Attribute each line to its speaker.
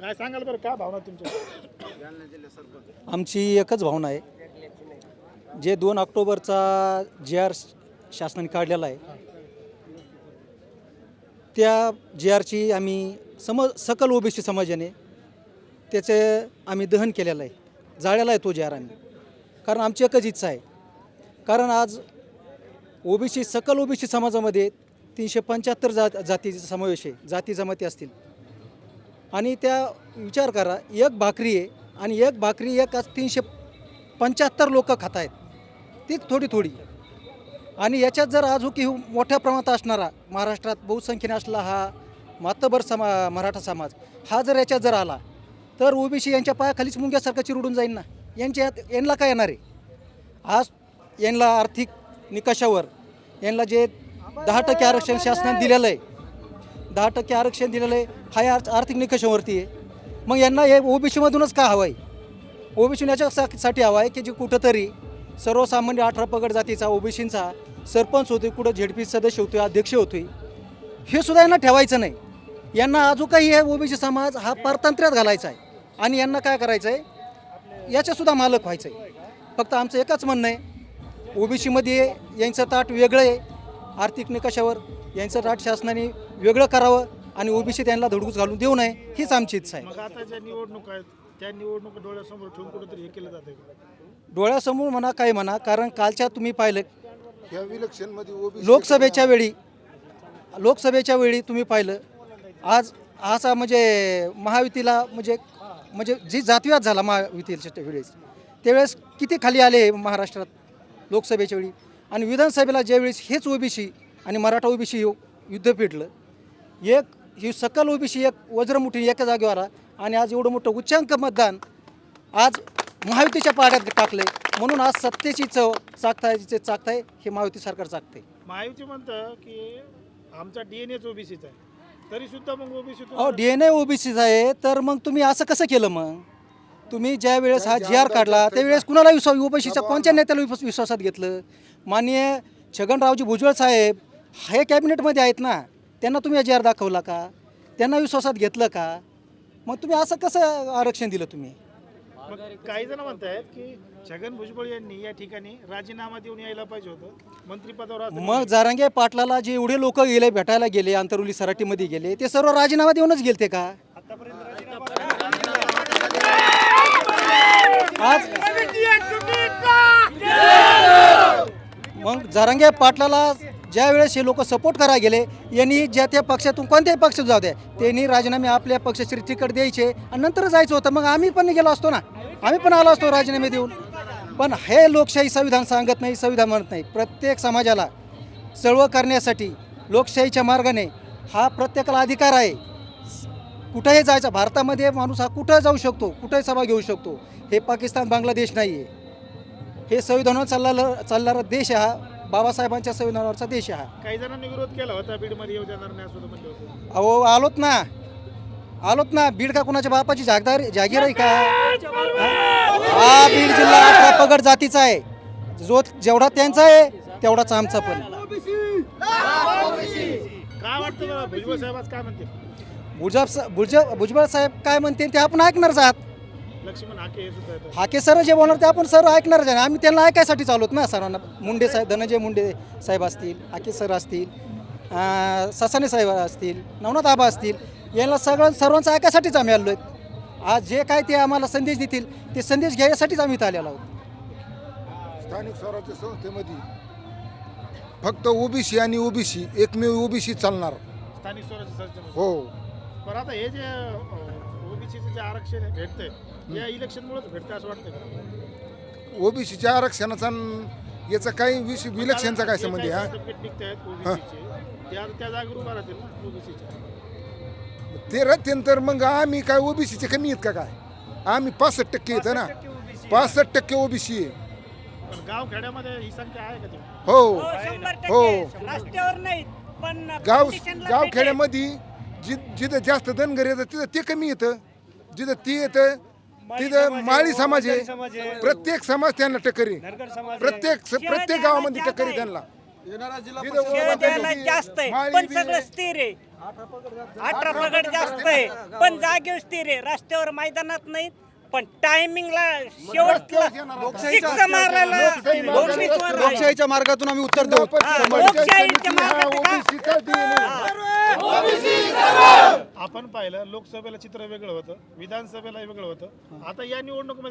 Speaker 1: काय सांगाल बरं काय भावना तुमच्या?
Speaker 2: आमची एकच भावना आहे. जे दोन ऑक्टोबरचा जे आर शासनाने काढलेला आहे त्या जे आरची आम्ही सम सकल ओबीसी समाजाने त्याचे आम्ही दहन केलेलं आहे. जाळलेला आहे तो जे आर आम्ही. कारण आमची एकच इच्छा आहे. कारण आज ओबीसी सकल ओबीसी समाजामध्ये तीनशे पंच्याहत्तर जा जातीचा समावेश आहे जाती जमाती असतील. आणि त्या विचार करा एक भाकरी आहे आणि एक भाकरी एक आज तीनशे पंच्याहत्तर लोक खात आहेत. ती थोडी थोडी. आणि याच्यात जर अजूनही मोठ्या प्रमाणात असणारा महाराष्ट्रात बहुसंख्येने असला हा मातबर समा मराठा समाज हा जर याच्यात जर आला तर ओबीसी यांच्या पायाखालीच मुंग्यासारखं चिरडून जाईल ना. यांच्या यांना काय येणार आहे? आज यांना आर्थिक निकषावर यांना जे दहा टक्के आरक्षण शासनाने दिलेलं आहे दहा टक्के आरक्षण दिलेलं आहे. हा या आर्थिक निकषावरती आहे. मग यांना हे ओबीसीमधूनच का हवं आहे ओबीसी याच्यासाठी हवं आहे की जे कुठंतरी सर्वसामान्य अठरा पगड जातीचा ओबीसींचा सरपंच होते कुठं झेडपी सदस्य होते अध्यक्ष होते हे सुद्धा यांना ठेवायचं नाही. यांना अजून काही हे ओबीसी समाज हा पारतंत्र्यात घालायचा आहे. आणि यांना काय करायचं आहे याच्यासुद्धा मालक व्हायचं आहे फक्त आमचं एकच म्हणणं आहे ओबीसीमध्ये यांचं ताट वेगळं आहे. आर्थिक निकषावर यांचं ताट शासनाने वेगळं करावं आणि ओबीसी त्यांना धडकूच घालून देऊ नये हीच आमची इच्छा आहे.
Speaker 1: मग आता ज्या निवडणूक आहेत त्या निवडणूक डोळ्यासमोर ठेवून कुठेतरी हे केलं जाते
Speaker 2: डोळ्यासमोर म्हणा काय म्हणा कारण कालच्या तुम्ही पाहिलं.
Speaker 3: ह्या इलेक्शनमध्ये ओबीसी
Speaker 2: लोकसभेच्या वेळी लोकसभेच्या वेळी तुम्ही पाहिलं. आज असा म्हणजे महायुतीला म्हणजे म्हणजे जी जातवाद झाला महायुतीच्या वेळेस त्यावेळेस किती खाली आले महाराष्ट्रात लोकसभेच्या वेळी? आणि विधानसभेला ज्यावेळेस हेच ओबीसी आणि मराठा ओबीसी युद्ध पेटलं एक ही सकल ओबीसी एक वज्रमुठी एका जागेवर आला आणि आज एवढं मोठं उच्चांक मतदान आज महायुतीच्या पाड्यात टाकले म्हणून आज सत्तेची चव चाकताय चाकताय हे महायुती सरकार चाकते
Speaker 1: महायुती म्हणतं की आमचा डीएनएच ओबीसीचा आहे. तरी सुद्धा मग ओबीसी
Speaker 2: अहो डी एन ए ओबीसीचा आहे तर मग तुम्ही असं कसं केलं मग? तुम्ही ज्या वेळेस हा जी आर काढला त्यावेळेस कुणाला विश्वास ओबीसीच्या कोणत्या नेत्याला विश्वास विश्वासात घेतलं? माननीय छगनरावजी भुजबळ साहेब हे कॅबिनेटमध्ये आहेत ना? त्यांना तुम्ही जी आर दाखवला का? त्यांना विश्वासात घेतलं का? मग तुम्ही असं कसं आरक्षण दिलं तुम्ही?
Speaker 1: मग काही जण म्हणतायत की छगन भुजबळ यांनी या ठिकाणी राजीनामा देऊन यायला पाहिजे होतं. मंत्रिपदावर असताना.
Speaker 2: मग जारांगे पाटलाला जे एवढे लोक गेले भेटायला गेले अंतरुली सराटीमध्ये गेले ते सर्व राजीनामा देऊनच गेलते का? आज मग जारांगे पाटलाला ज्यावेळेस हे लोक सपोर्ट करायला गेले यांनी ज्या त्या पक्षातून कोणत्याही पक्षात जाऊ द्या त्यांनी राजीनामे आपल्या पक्षाची तिकट द्यायचे आणि नंतर जायचं होतं. मग आम्ही पण गेलो असतो ना. आम्ही पण आलो असतो राजीनामे देऊन. पण हे लोकशाही संविधान सांगत नाही संविधान म्हणत नाही. प्रत्येक समाजाला चळवळ करण्यासाठी लोकशाहीच्या मार्गाने हा प्रत्येकाला अधिकार आहे. कुठंही जायचा भारतामध्ये माणूस हा कुठं जाऊ शकतो कुठंही सभा घेऊ शकतो हे पाकिस्तान बांगलादेश नाही आहे हे संविधानावर चालला चालणारा देश हा. बाबासाहेबांच्या संविधानावरचा देश आहे हा.
Speaker 1: काही जणांनी विरोध केला होता बीडमध्ये येऊ देणार नाही असं म्हणलं होतं.
Speaker 2: अहो आलोत ना. आलोत ना. बीड का कुणाच्या बापाची जागदार जागीर आहे का? हा बीड जिल्हा अठरा पगड जातीचा आहे. जो जेवढा त्यांचा आहे तेवढाच आमचा पण
Speaker 1: काय वाटतं बरं भुजबळ साहेब आज काय म्हणतील?
Speaker 2: भुजब भुज भुजबळ साहेब काय म्हणते ते आपण ऐकणारच आहात.
Speaker 1: लक्ष्मण हाके हे सुद्धा येतात.
Speaker 2: हाके सर जे बोलणार ते आपण सर ऐकणारच आहे आम्ही त्यांना ऐकायसाठी चालवत ना सरांना. मुंडे साहेब धनंजय मुंडे साहेब असतील हाके सर असतील अं, ससाने साहेब असतील नवनाथ आबा असतील यांना सगळं सर्वांचं ऐकायसाठीच आम्ही आलो आहेत. आज जे काय ते आम्हाला संदेश देतील ते संदेश घ्यायसाठीच आम्ही इथं आलेलो आहोत.
Speaker 3: स्थानिक स्वराज्य संस्थेमध्ये फक्त ओबीसी आणि ओबीसी एकमेव ओबीसी चालणार.
Speaker 1: स्थानिक स्वराज्य संस्थेमध्ये.
Speaker 3: हो.
Speaker 1: पण आता हे जे ओबीसीचं जे आरक्षण आहे भेटतंय. या इलेक्शनमुळेच भेटतंय असं वाटतं का
Speaker 3: ओबीसीच्या आरक्षणाचा याचा काही विष विलक्षणचा काय संबंध आहे हा?
Speaker 1: सर्टिफिकेट निघतायत ओबीसीचे त्या त्या जागेवर उभा राहतील ना ओबीसीच्या.
Speaker 3: ते रत्न तर मग आम्ही काय ओबीसीचे कमी आहेत का काय? आम्ही पासष्ट टक्के येतं ना? पासष्ट टक्के ओबीसी आहे.
Speaker 1: पण गाव खेड्यामध्ये ही संख्या आहे का ती?
Speaker 3: हो. हो.
Speaker 4: टक्के रस्त्यावर नाही पण
Speaker 3: गाव गाव. खेड्यामध्ये जि जिथं जास्त धनगर येतं तिथं ते कमी येतं. जिथं ते येतं तिथं माळी समाज आहे. प्रत्येक समाज त्यांना टक्करी प्रत्येक प्रत्येक गावामध्ये टक्करी त्यांना.
Speaker 4: द्यायला जास्त आहे. पण सगळं. स्थिर आहे. अठरा पगड जास्त आहे. पण जागेवर स्थिर आहे. रस्त्यावर मैदानात नाहीत पण टायमिंगला शेवटला मारायला.
Speaker 5: लोकशाहीच्या मार्गातून आम्ही उत्तर देऊ.
Speaker 4: हा, लोकशाहीच्या मार्गात?
Speaker 1: आपण पाहिलं लोकसभेला चित्र वेगळं होतं विधानसभेला वेगळं होतं. आता या निवडणुकीमध्ये